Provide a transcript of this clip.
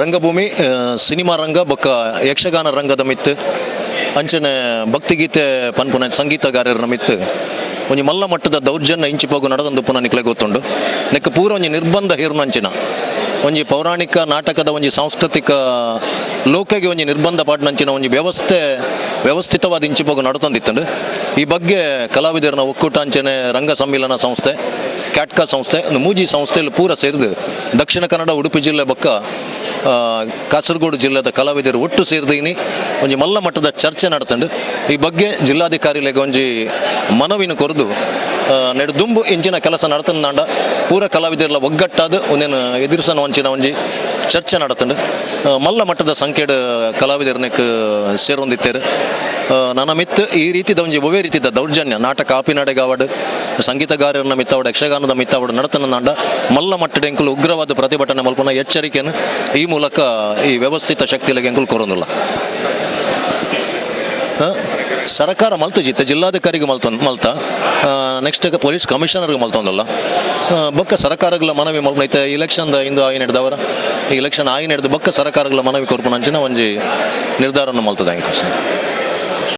ರಂಗಭೂಮಿ ಸಿನಿಮಾ ರಂಗ, ಬೊಕ್ಕ ಯಕ್ಷಗಾನ ರಂಗದ ಮಿತ್ ಅಂಚನೆ ಭಕ್ತಿಗೀತೆ ಪನ್ಪುನ ಸಂಗೀತಗಾರರ ಮಿತ್ ಒಂಜಿ ಮಲ್ಲ ಮಟ್ಟದ ದೌರ್ಜನ್ಯ ಇಂಚಿಪೋಗು ನಡೆದಂದು ಪುನಃ ನಿಕ್ಲೆ ಗೊತ್ತುಂಡು. ನೆಕ್ಕ ಪೂರ ಒಂಜಿ ನಿರ್ಬಂಧ ಹೇರ್ನಂಚಿನ ಒಂಜಿ ಪೌರಾಣಿಕ ನಾಟಕದ ಒಂಜಿ ಸಾಂಸ್ಕೃತಿಕ ಲೋಕಗೆ ಒಂಜಿ ನಿರ್ಬಂಧ ಪಾಡ್ನಂಚಿನ ಒಂಜಿ ವ್ಯವಸ್ಥೆ, ವ್ಯವಸ್ಥಿತವಾದ ಇಂಚಿಪೋಗು ನಡತಂದಿತ್ತಂಡು. ಈ ಬಗ್ಗೆ ಕಲಾವಿದರನ ಒಕ್ಕೂಟ ಅಂಚನೆ ರಂಗ ಸಮ್ಮಿಲನ ಸಂಸ್ಥೆ, ಕ್ಯಾಟ್ಕಾ ಸಂಸ್ಥೆ ಮೂಜಿ ಸಂಸ್ಥೆಯಲ್ಲಿ ಪೂರ ಸೇರಿದು ದಕ್ಷಿಣ ಕನ್ನಡ, ಉಡುಪಿ ಜಿಲ್ಲೆ ಬೊಕ್ಕ ಕಾಸರಗೋಡು ಜಿಲ್ಲೆದ ಕಲಾವಿದರು ಒಟ್ಟು ಸೇರಿದೀನಿ. ಒಂಜಿ ಮಲ್ಲ ಮಟ್ಟದ ಚರ್ಚೆ ನಡ್ತಂಡು. ಈ ಬಗ್ಗೆ ಜಿಲ್ಲಾಧಿಕಾರಿಲೆಗೆ ಒಂಜಿ ಮನವಿನ ಕೊರದು ನೆಡುದುಂಬು ನೆಡು ದುಂಬು ಇಂಚಿನ ಕೆಲಸ ನಡತಂದಾಂಡ ಪೂರ ಕಲಾವಿದರೆಲ್ಲ ಒಗ್ಗಟ್ಟಾದ ಒಂದೇನು ಎದುರಿಸನ ಒಂಚಿನ ಒಂಜಿ ಚರ್ಚೆ ನಡತಂಡು. ಮಲ್ಲ ಮಟ್ಟದ ಸಂಖ್ಯೆಡ್ ಕಲಾವಿದರನ್ನ ಸೇರೊಂದಿತ್ತೇರು ನನ್ನ ಮಿತ್ ಈ ರೀತಿದ ಒಂಜಿ ಒವೆ ರೀತಿದ ದೌರ್ಜನ್ಯ. ನಾಟಕ ಆಪಿನಡೆಗಾವಡ್ ಸಂಗೀತಗಾರರನ್ನ ಮಿತ್ತಾವಡ್ ಯಕ್ಷಗಾನದ ಮಿತ್ತಾವಡು ನಡತನ ನಾಡ ಮಲ್ಲ ಮಟ್ಟದ ಎಂಕುಲು ಉಗ್ರವಾದ ಪ್ರತಿಭಟನೆ ಮಲ್ಪನ ಎಚ್ಚರಿಕೆಯನ್ನು ಈ ಮೂಲಕ ಈ ವ್ಯವಸ್ಥಿತ ಶಕ್ತಿಲಿಗೆ ಎಂಕುಲು ಕೊರೊಂದಿಲ್ಲ. ಸರ್ಕಾರ ಮಲ್ತ ಜಿತ್ತ ಜಿಲ್ಲಾಧಿಕಾರಿಗೆ ಮಲ್ತ ಮಲ್ತ. Next police ಕಮಿಷನರ್ಗೆ ಮಲ್ತೊಂದಲ್ಲ. ಬೊಕ್ಕ ಸರ್ಕಾರಗಳ ಮನವಿ ಮಲ್ಪನ ಐತೆ ಇಲೆಕ್ಷನ್ದ ಇಂದು ಆಯ್ ನಡೆದವರ, ಈ ಇಲೆಕ್ಷನ್ ಆಯ್ ನಡೆದು ಬೊಕ್ಕ ಸರ್ಕಾರಗಳ ಮನವಿ ಕೊರ್ಪುನ ಅಂಚಿನ ಒಂಜಿ ನಿರ್ಧಾರವನ್ನು ಮಲ್ತದ ಹೆಂಗೆ